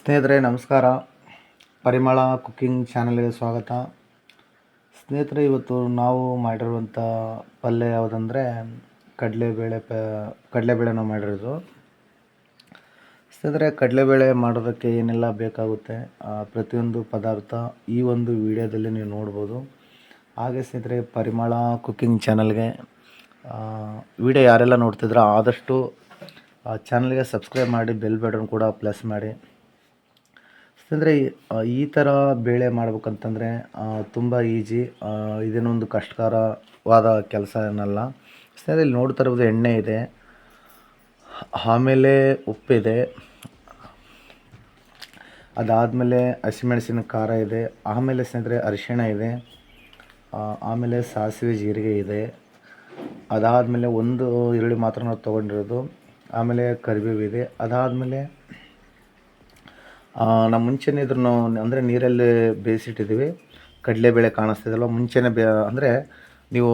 ಸ್ನೇಹಿತರೆ, ನಮಸ್ಕಾರ. ಪರಿಮಳ ಕುಕ್ಕಿಂಗ್ ಚಾನಲ್ಗೆ ಸ್ವಾಗತ. ಸ್ನೇಹಿತರೆ, ಇವತ್ತು ನಾವು ಮಾಡಿರುವಂಥ ಪಲ್ಯ ಯಾವುದಂದರೆ ಕಡಲೆಬೇಳೆ ಪ ಕಡಲೆಬೇಳೆ ನಾವು ಮಾಡಿರೋದು. ಸ್ನೇಹಿತರೆ, ಕಡಲೆಬೇಳೆ ಮಾಡೋದಕ್ಕೆ ಏನೆಲ್ಲ ಬೇಕಾಗುತ್ತೆ ಪ್ರತಿಯೊಂದು ಪದಾರ್ಥ ಈ ಒಂದು ವಿಡಿಯೋದಲ್ಲಿ ನೀವು ನೋಡ್ಬೋದು. ಹಾಗೆ ಸ್ನೇಹಿತರೆ, ಪರಿಮಳ ಕುಕ್ಕಿಂಗ್ ಚಾನಲ್ಗೆ ವಿಡಿಯೋ ಯಾರೆಲ್ಲ ನೋಡ್ತಿದ್ರೋ ಆದಷ್ಟು ಚಾನಲ್ಗೆ ಸಬ್ಸ್ಕ್ರೈಬ್ ಮಾಡಿ, ಬೆಲ್ ಬಟನ್ ಕೂಡ ಪ್ಲಸ್ ಮಾಡಿ. ಅಂದರೆ ಈ ಥರ ಬೇಳೆ ಮಾಡ್ಬೇಕಂತಂದರೆ ತುಂಬ ಈಜಿ ಇದೇನೊಂದು ಕಷ್ಟಕರವಾದ ಕೆಲಸ ಏನಲ್ಲ ಸ್ನೇಹಿತರೆ, ಇಲ್ಲಿ ನೋಡ್ತಾ ಇರ್ಬೋದು ಎಣ್ಣೆ ಇದೆ. ಆಮೇಲೆ ಉಪ್ಪಿದೆ. ಅದಾದಮೇಲೆ ಹಸಿಮೆಣಸಿನ ಖಾರ ಇದೆ. ಆಮೇಲೆ ಸ್ನೇಹಿತರೆ, ಅರಿಶಿಣ ಇದೆ. ಆಮೇಲೆ ಸಾಸಿವೆ ಜೀರಿಗೆ ಇದೆ. ಅದಾದಮೇಲೆ ಒಂದು ಈರುಳ್ಳಿ ಮಾತ್ರ ನಾವು ತೊಗೊಂಡಿರೋದು. ಆಮೇಲೆ ಕರಿಬೇವು ಇದೆ. ಅದಾದಮೇಲೆ ನಾವು ಮುಂಚೆನೇ ಇದ್ರೂ ಅಂದರೆ ನೀರಲ್ಲಿ ಬೇಯಿಸಿಟ್ಟಿದ್ದೀವಿ ಕಡಲೆಬೇಳೆ ಕಾಣಿಸ್ತಿದಲ್ಲ ಮುಂಚೆನೇ ಬೇ, ಅಂದರೆ ನೀವು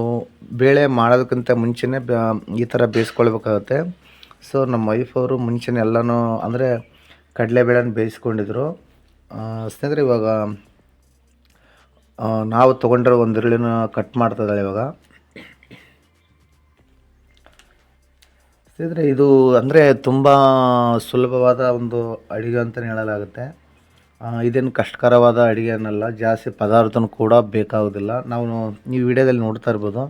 ಬೇಳೆ ಮಾಡೋದಕ್ಕಿಂತ ಮುಂಚೆನೇ ಬ, ಈ ಥರ ಬೇಯಿಸ್ಕೊಳ್ಬೇಕಾಗತ್ತೆ. ಸೊ ನಮ್ಮ ವೈಫ್ ಅವರು ಮುಂಚೆನೇ ಎಲ್ಲನೂ ಅಂದರೆ ಕಡಲೆಬೇಳೆನ ಬೇಯಿಸ್ಕೊಂಡಿದ್ರು. ಸ್ನೇಹಿತರೆ ಇವಾಗ ನಾವು ತೊಗೊಂಡಿರೋ ಒಂದು ಈರುಳ್ಳಿನ ಕಟ್ ಮಾಡ್ತಿದ್ದಾಳೆ ಇವಾಗ. ಸ್ನೇಹಿತರೆ ಇದು ಅಂದರೆ ತುಂಬ ಸುಲಭವಾದ ಒಂದು ಅಡುಗೆ ಅಂತಲೇ ಹೇಳಲಾಗುತ್ತೆ. ಇದೇನು ಕಷ್ಟಕರವಾದ ಅಡುಗೆ ಅನ್ನಲ್ಲ, ಜಾಸ್ತಿ ಪದಾರ್ಥನೂ ಕೂಡ ಬೇಕಾಗೋದಿಲ್ಲ. ನಾವು ನೀವು ವಿಡಿಯೋದಲ್ಲಿ ನೋಡ್ತಾ ಇರ್ಬೋದು.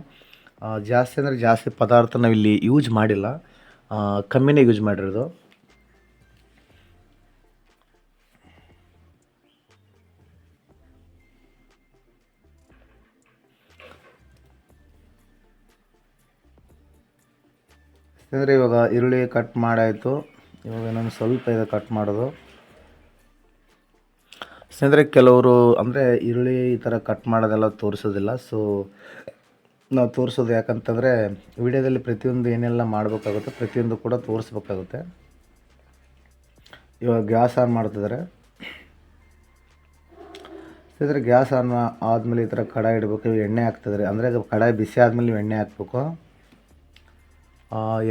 ಜಾಸ್ತಿ ಅಂದರೆ ಜಾಸ್ತಿ ಪದಾರ್ಥ ನಾವಿಲ್ಲಿ ಯೂಸ್ ಮಾಡಿಲ್ಲ. ಕಮ್ಮಿನೇ ಯೂಸ್ ಮಾಡಿರೋದು. ಅಂದರೆ ಇವಾಗ ಈರುಳ್ಳಿ ಕಟ್ ಮಾಡಾಯಿತು. ಇವಾಗ ನಾನು ಸ್ವಲ್ಪ ಇದು ಕಟ್ ಮಾಡೋದು. ಸ್ನೇಹಿತರೆ, ಕೆಲವರು ಅಂದರೆ ಈರುಳ್ಳಿ ಈ ಥರ ಕಟ್ ಮಾಡೋದೆಲ್ಲ ತೋರಿಸೋದಿಲ್ಲ. ಸೊ ನಾವು ತೋರಿಸೋದು ಯಾಕಂತಂದರೆ ವಿಡಿಯೋದಲ್ಲಿ ಪ್ರತಿಯೊಂದು ಏನೆಲ್ಲ ಮಾಡಬೇಕಾಗುತ್ತೆ ಪ್ರತಿಯೊಂದು ಕೂಡ ತೋರಿಸ್ಬೇಕಾಗುತ್ತೆ. ಇವಾಗ ಗ್ಯಾಸ್ ಆನ್ ಮಾಡ್ತಿದ್ದಾರೆ. ಸ್ನೇಹಿತರೆ, ಗ್ಯಾಸ್ ಆನ್ ಆದಮೇಲೆ ಈ ಥರ ಕಡಾಯಿ ಇಡಬೇಕು. ಎಣ್ಣೆ ಹಾಕ್ತಿದ್ದಾರೆ. ಅಂದರೆ ಕಡಾಯಿ ಬಿಸಿ ಆದಮೇಲೆ ಎಣ್ಣೆ ಹಾಕ್ಬೇಕು.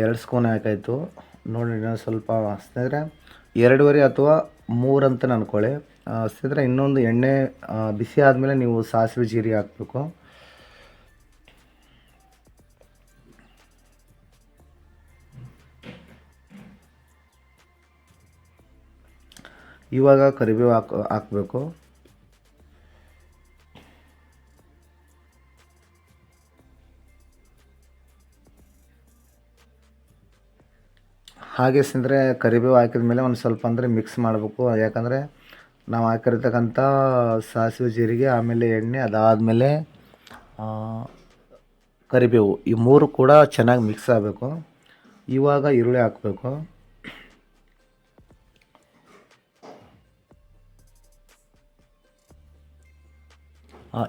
ಎರಡು ಸ್ಪೂನ್ ಹಾಕಾಯಿತು. ನೋಡಿ ನಾನು ಸ್ವಲ್ಪ ಸ್ನೇಹಿತರೆ, ಎರಡೂವರೆ ಅಥವಾ ಮೂರು ಅಂತ ಅಂದ್ಕೊಳ್ಳಿ ಸ್ನೇಹಿತರೆ, ಇನ್ನೊಂದು ಎಣ್ಣೆ ಬಿಸಿ ಆದಮೇಲೆ ನೀವು ಸಾಸಿವೆ ಜೀರಿಗೆ ಹಾಕಬೇಕು. ಇವಾಗ ಕರಿಬೇವು ಹಾಕ್, ಹಾಕಬೇಕು. ಹಾಗೆ ಸಿಂದರೆ ಕರಿಬೇವು ಹಾಕಿದ ಮೇಲೆ ಒಂದು ಸ್ವಲ್ಪ ಅಂದರೆ ಮಿಕ್ಸ್ ಮಾಡಬೇಕು. ಯಾಕಂದರೆ ನಾವು ಹಾಕಿರ್ತಕ್ಕಂಥ ಸಾಸಿವೆ ಜೀರಿಗೆ, ಆಮೇಲೆ ಎಣ್ಣೆ ಅದಾದಮೇಲೆ ಕರಿಬೇವು ಈ ಮೂರು ಕೂಡ ಚೆನ್ನಾಗಿ ಮಿಕ್ಸ್ ಆಗಬೇಕು. ಇವಾಗ ಈರುಳ್ಳಿ ಹಾಕಬೇಕು.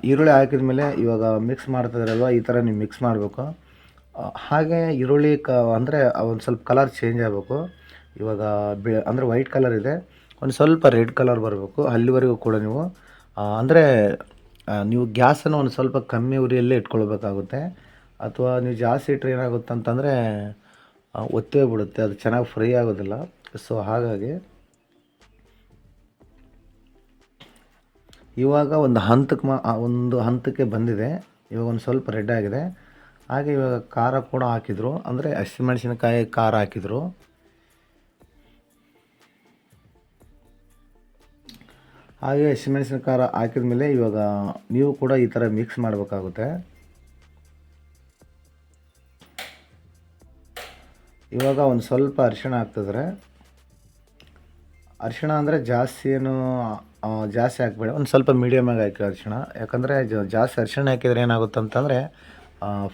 ಈರುಳ್ಳಿ ಹಾಕಿದ ಮೇಲೆ ಇವಾಗ ಮಿಕ್ಸ್ ಮಾಡ್ತಿದ್ರಲ್ವ ಈ ಥರ ನೀವು ಮಿಕ್ಸ್ ಮಾಡಬೇಕು. ಹಾಗೆ ಈರುಳ್ಳಿ ಕ, ಅಂದರೆ ಒಂದು ಸ್ವಲ್ಪ ಕಲರ್ ಚೇಂಜ್ ಆಗಬೇಕು. ಇವಾಗ ಬಿ, ಅಂದರೆ ವೈಟ್ ಕಲರ್ ಇದೆ. ಒಂದು ಸ್ವಲ್ಪ ರೆಡ್ ಕಲರ್ ಬರಬೇಕು, ಅಲ್ಲಿವರೆಗೂ ಕೂಡ ನೀವು. ಅಂದರೆ ನೀವು ಗ್ಯಾಸನ್ನು ಒಂದು ಸ್ವಲ್ಪ ಕಮ್ಮಿ ಉರಿಯಲ್ಲೇ ಇಟ್ಕೊಳ್ಬೇಕಾಗುತ್ತೆ. ಅಥವಾ ನೀವು ಜಾಸ್ತಿ ಇಟ್ಟರೆ ಏನಾಗುತ್ತೆ ಅಂತಂದರೆ ಒತ್ತೇ ಬಿಡುತ್ತೆ, ಅದು ಚೆನ್ನಾಗಿ ಫ್ರೈ ಆಗೋದಿಲ್ಲ. ಸೊ ಹಾಗಾಗಿ ಇವಾಗ ಒಂದು ಹಂತಕ್ಕೆ ಮಾ ಒಂದು ಹಂತಕ್ಕೆ ಬಂದಿದೆ. ಇವಾಗ ಒಂದು ಸ್ವಲ್ಪ ರೆಡ್ ಆಗಿದೆ. ಹಾಗೆ ಇವಾಗ ಖಾರ ಕೂಡ ಹಾಕಿದರು. ಅಂದರೆ ಹಸಿಮೆಣಸಿನಕಾಯಿ ಖಾರ ಹಾಕಿದರು. ಹಾಗೆ ಹಸಿಮೆಣಸಿನ ಖಾರ ಹಾಕಿದ ಮೇಲೆ ಇವಾಗ ನೀವು ಕೂಡ ಈ ಥರ ಮಿಕ್ಸ್ ಮಾಡಬೇಕಾಗುತ್ತೆ. ಇವಾಗ ಒಂದು ಸ್ವಲ್ಪ ಅರಿಶಿಣ ಹಾಕ್ತಿದ್ರೆ. ಅರಿಶಿಣ ಅಂದರೆ ಜಾಸ್ತಿ ಏನು ಜಾಸ್ತಿ ಹಾಕ್ಬೇಡಿ. ಒಂದು ಸ್ವಲ್ಪ ಮೀಡಿಯಮಾಗಿ ಹಾಕಿ ಅರಿಶಿಣ. ಯಾಕಂದರೆ ಜಾಸ್ತಿ ಅರಿಶಿಣ ಹಾಕಿದರೆ ಏನಾಗುತ್ತೆ ಅಂತಂದರೆ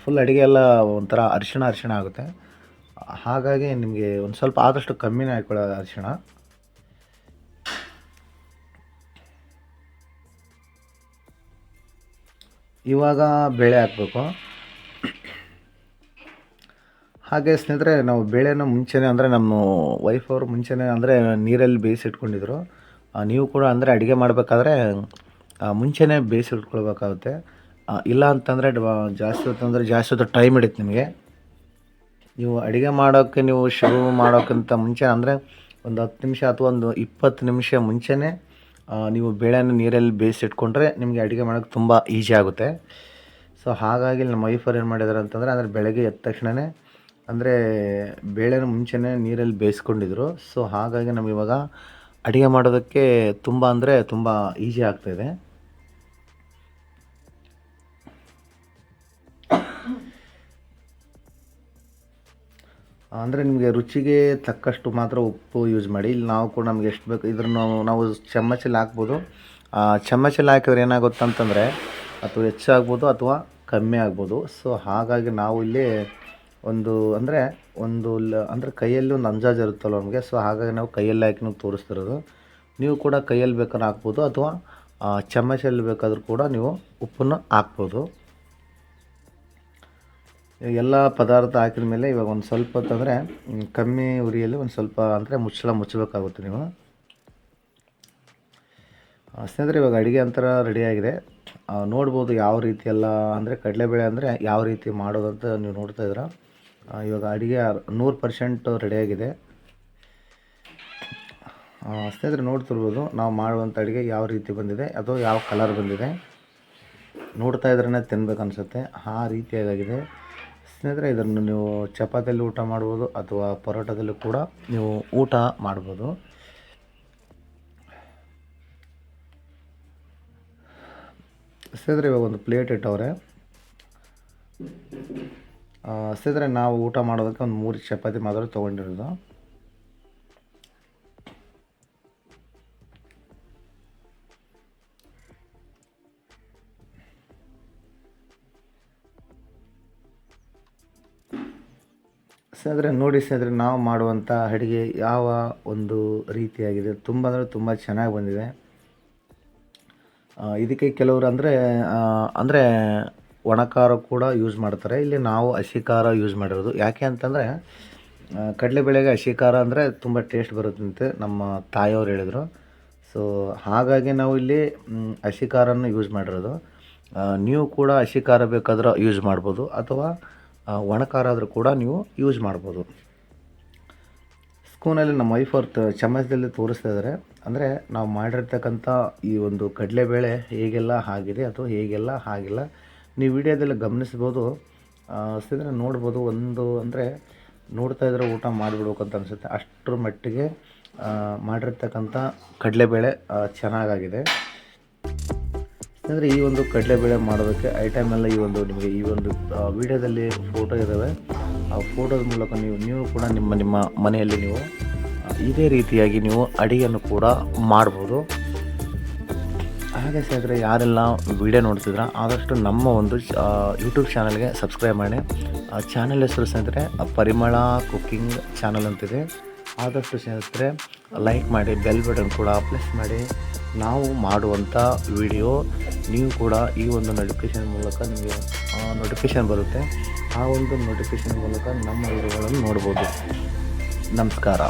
ಫುಲ್ ಅಡುಗೆ ಎಲ್ಲ ಒಂಥರ ಅರಿಶಿಣ ಅರಿಶಿಣ ಆಗುತ್ತೆ. ಹಾಗಾಗಿ ನಿಮಗೆ ಒಂದು ಸ್ವಲ್ಪ ಆದಷ್ಟು ಕಮ್ಮಿನೇ ಹಾಕ್ಕೊಳ್ಳೋದು ಅರಿಶಿಣ. ಇವಾಗ ಬೇಳೆ ಹಾಕಬೇಕು. ಹಾಗೆ ಸ್ನೇಹಿತರೆ, ನಾವು ಬೇಳೆನ ಮುಂಚೆನೇ ಅಂದರೆ ನಮ್ಮ ವೈಫ್ ಅವರು ಮುಂಚೆನೇ ಅಂದರೆ ನೀರಲ್ಲಿ ಬೇಯಿಸಿಟ್ಕೊಂಡಿದ್ರು. ನೀವು ಕೂಡ ಅಂದರೆ ಅಡುಗೆ ಮಾಡಬೇಕಾದ್ರೆ ಮುಂಚೆನೇ ಬೇಯಿಸಿಟ್ಕೊಳ್ಬೇಕಾಗುತ್ತೆ. ಇಲ್ಲ ಅಂತಂದರೆ ಜಾಸ್ತಿ ಹೊತ್ತು ಅಂದರೆ ಜಾಸ್ತಿ ಹೊತ್ತು ಟೈಮ್ ಹಿಡಿಯುತ್ತೆ ನಿಮಗೆ. ನೀವು ಅಡುಗೆ ಮಾಡೋಕ್ಕೆ ನೀವು ಶುರು ಮಾಡೋಕ್ಕಿಂತ ಮುಂಚೆ ಅಂದರೆ ಒಂದು ಹತ್ತು ನಿಮಿಷ ಅಥವಾ ಒಂದು ಇಪ್ಪತ್ತು ನಿಮಿಷ ಮುಂಚೆನೇ ನೀವು ಬೇಳೆನ ನೀರಲ್ಲಿ ಬೇಯಿಸಿಟ್ಕೊಂಡ್ರೆ ನಿಮಗೆ ಅಡುಗೆ ಮಾಡೋಕ್ಕೆ ತುಂಬ ಈಸಿ ಆಗುತ್ತೆ. ಸೊ ಹಾಗಾಗಿ ನಮ್ಮ ವೈಫರ್ ಏನು ಮಾಡಿದ್ದಾರೆ ಅಂತಂದರೆ ಅಂದರೆ ಬೆಳಗ್ಗೆ ಎದ್ದ ತಕ್ಷಣವೇ ಅಂದರೆ ಬೇಳೆನ ಮುಂಚೆನೇ ನೀರಲ್ಲಿ ಬೇಯಿಸ್ಕೊಂಡಿದ್ರು. ಸೊ ಹಾಗಾಗಿ ನಮಗಿವಾಗ ಅಡುಗೆ ಮಾಡೋದಕ್ಕೆ ತುಂಬ ಅಂದರೆ ತುಂಬ ಈಸಿ ಆಗ್ತಾಯಿದೆ ಅಂದರೆ ನಿಮಗೆ ರುಚಿಗೆ ತಕ್ಕಷ್ಟು ಮಾತ್ರ ಉಪ್ಪು ಯೂಸ್ ಮಾಡಿ. ಇಲ್ಲಿ ನಾವು ಕೂಡ ನಮ್ಗೆ ಎಷ್ಟು ಬೇಕು ಇದನ್ನು ನಾವು ಚಮಚಲ್ಲಿ ಹಾಕ್ಬೋದು. ಚಮಚಲ್ಲಿ ಹಾಕಿದ್ರೆ ಏನಾಗುತ್ತಂತಂದರೆ ಅಥವಾ ಹೆಚ್ಚಾಗ್ಬೋದು ಅಥವಾ ಕಮ್ಮಿ ಆಗ್ಬೋದು. ಸೊ ಹಾಗಾಗಿ ನಾವು ಇಲ್ಲಿ ಒಂದು, ಅಂದರೆ ಒಂದು ಅಂದರೆ ಕೈಯಲ್ಲಿ ಒಂದು ಅಂಜಾಜ್ ಇರುತ್ತಲ್ಲ ನಮಗೆ. ಸೊ ಹಾಗಾಗಿ ನಾವು ಕೈಯಲ್ಲಿ ಹಾಕಿ ನಾವು ತೋರಿಸ್ತಿರೋದು. ನೀವು ಕೂಡ ಕೈಯಲ್ಲಿ ಬೇಕಾದ್ರೆ ಹಾಕ್ಬೋದು ಅಥವಾ ಚಮಚಲ್ಲಿ ಬೇಕಾದರೂ ಕೂಡ ನೀವು ಉಪ್ಪನ್ನು ಹಾಕ್ಬೋದು. ಎಲ್ಲ ಪದಾರ್ಥ ಹಾಕಿದ ಮೇಲೆ ಇವಾಗ ಒಂದು ಸ್ವಲ್ಪ ಹೊತ್ತಂದರೆ ಕಮ್ಮಿ ಉರಿಯಲ್ಲಿ ಒಂದು ಸ್ವಲ್ಪ ಅಂದರೆ ಮುಚ್ಚಳ ಮುಚ್ಚಬೇಕಾಗುತ್ತೆ ನೀವು. ಸ್ನೇಹಿತರೆ, ಇವಾಗ ಅಡುಗೆ ಅಂತರ ರೆಡಿಯಾಗಿದೆ ನೋಡ್ಬೋದು ಯಾವ ರೀತಿ ಎಲ್ಲ ಅಂದರೆ ಕಡಲೆಬೇಳೆ ಅಂದರೆ ಯಾವ ರೀತಿ ಮಾಡೋದು ಅಂತ ನೀವು ನೋಡ್ತಾ ಇದ್ದೀರಾ. ಇವಾಗ ಅಡುಗೆ ನೂರು ಪರ್ಸೆಂಟ್ ರೆಡಿಯಾಗಿದೆ ಸ್ನೇಹಿತರೆ ನೋಡ್ತಿರ್ಬೋದು ನಾವು ಮಾಡುವಂಥ ಅಡುಗೆ ಯಾವ ರೀತಿ ಬಂದಿದೆ ಅದು ಯಾವ ಕಲರ್ ಬಂದಿದೆ. ನೋಡ್ತಾ ಇದ್ರೇ ತಿನ್ಬೇಕು ಅನಿಸುತ್ತೆ. ಆ ರೀತಿಯಾಗಿದೆ. ಸ್ನೇಹಿತರೆ, ಇದನ್ನು ನೀವು ಚಪಾತಿಯಲ್ಲಿ ಊಟ ಮಾಡ್ಬೋದು ಅಥವಾ ಪರೋಟದಲ್ಲೂ ಕೂಡ ನೀವು ಊಟ ಮಾಡ್ಬೋದು. ಸ್ನೇಹಿತರೆ, ಇವಾಗ ಒಂದು ಪ್ಲೇಟ್ ಇಟ್ಟವ್ರೆ. ಸ್ನೇಹಿತರೆ, ನಾವು ಊಟ ಮಾಡೋದಕ್ಕೆ ಒಂದು ಮೂರು ಚಪಾತಿ ಮಾತ್ರ ತೊಗೊಂಡಿರೋದು. ಸ್ನೇಹಿತರೆ ನೋಡಿ ಸದ್ರೆ ನಾವು ಮಾಡುವಂಥ ಅಡುಗೆ ಯಾವ ಒಂದು ರೀತಿಯಾಗಿದೆ. ತುಂಬ ಅಂದರೆ ತುಂಬ ಚೆನ್ನಾಗಿ ಬಂದಿದೆ. ಇದಕ್ಕೆ ಕೆಲವರು ಅಂದರೆ ಅಂದರೆ ಒಣ ಖಾರ ಕೂಡ ಯೂಸ್ ಮಾಡ್ತಾರೆ. ಇಲ್ಲಿ ನಾವು ಹಸಿ ಖಾರ ಯೂಸ್ ಮಾಡಿರೋದು. ಯಾಕೆ ಅಂತಂದರೆ ಕಡಲೆಬೇಳೆಗೆ ಹಸಿ ಖಾರ ಅಂದರೆ ತುಂಬ ಟೇಸ್ಟ್ ಬರುತ್ತಂತೆ ನಮ್ಮ ತಾಯಿಯವ್ರು ಹೇಳಿದರು. ಸೊ ಹಾಗಾಗಿ ನಾವು ಇಲ್ಲಿ ಹಸಿ ಯೂಸ್ ಮಾಡಿರೋದು. ನೀವು ಕೂಡ ಹಸಿ ಖಾರ ಬೇಕಾದ್ರೆ ಯೂಸ್ ಮಾಡ್ಬೋದು. ಅಥವಾ ಒಣ ಖಾರ ಆದರೂ ಕೂಡ ನೀವು ಯೂಸ್ ಮಾಡ್ಬೋದು. ಸ್ಕೂನಲ್ಲಿ ನಮ್ಮ ವೈಫ್ ಚಮಚದಲ್ಲಿ ತೋರಿಸ್ತಾ ಇದ್ದಾರೆ ಅಂದರೆ ನಾವು ಮಾಡಿರ್ತಕ್ಕಂಥ ಈ ಒಂದು ಕಡಲೆಬೇಳೆ ಹೇಗೆಲ್ಲ ಆಗಿದೆ ಅಥವಾ ಹೇಗೆಲ್ಲ ಆಗಿಲ್ಲ, ನೀವು ವಿಡಿಯೋದಲ್ಲಿ ಗಮನಿಸ್ಬೋದು. ಸಿದ್ರೆ ನೋಡ್ಬೋದು. ಒಂದು ಅಂದರೆ ನೋಡ್ತಾ ಇದ್ರೆ ಊಟ ಮಾಡಿಬಿಡ್ಬೇಕು ಅಂತ ಅನಿಸುತ್ತೆ. ಅಷ್ಟರ ಮಟ್ಟಿಗೆ ಮಾಡಿರ್ತಕ್ಕಂಥ ಕಡಲೆಬೇಳೆ ಚೆನ್ನಾಗಾಗಿದೆ. ಅಂದರೆ ಈ ಒಂದು ಕಡಲೆಬೇಳೆ ಮಾಡೋದಕ್ಕೆ ಐಟಮ್ ಎಲ್ಲ ಈ ಒಂದು ನಿಮಗೆ ಈ ಒಂದು ವಿಡಿಯೋದಲ್ಲಿ ಫೋಟೋ ಇದ್ದಾವೆ ಆ ಫೋಟೋದ ಮೂಲಕ ನೀವು ನೀವು ಕೂಡ ನಿಮ್ಮ ನಿಮ್ಮ ಮನೆಯಲ್ಲಿ ನೀವು ಇದೇ ರೀತಿಯಾಗಿ ನೀವು ಅಡಿಗೆಯನ್ನು ಕೂಡ ಮಾಡ್ಬೋದು. ಹಾಗೆ ಸ್ನೇಹಿತರೆ, ಯಾರೆಲ್ಲ ವಿಡಿಯೋ ನೋಡ್ತಿದ್ರ ಆದಷ್ಟು ನಮ್ಮ ಒಂದು ಯೂಟ್ಯೂಬ್ ಚಾನಲ್ಗೆ ಸಬ್ಸ್ಕ್ರೈಬ್ ಮಾಡಿ. ಆ ಚಾನಲ್ ಹೆಸರು ಸ್ನೇಹಿತರೆ, ಪರಿಮಳ ಕುಕ್ಕಿಂಗ್ ಚಾನಲ್ ಅಂತಿದೆ. ಆದಷ್ಟು ಸ್ನೇಹಿತರೆ ಲೈಕ್ ಮಾಡಿ ಬೆಲ್ ಬಟನ್ ಕೂಡ ಪ್ರೆಸ್ ಮಾಡಿ. ನಾವು ಮಾಡುವಂಥ ವಿಡಿಯೋ ನೀವು ಕೂಡ ಈ ಒಂದು ನೋಟಿಫಿಕೇಷನ್ ಮೂಲಕ ನಿಮಗೆ ನೋಟಿಫಿಕೇಷನ್ ಬರುತ್ತೆ. ಆ ಒಂದು ನೋಟಿಫಿಕೇಷನ್ ಮೂಲಕ ನಮ್ಮ ವಿಡಿಯೋಗಳನ್ನು ನೋಡ್ಬೋದು. ನಮಸ್ಕಾರ.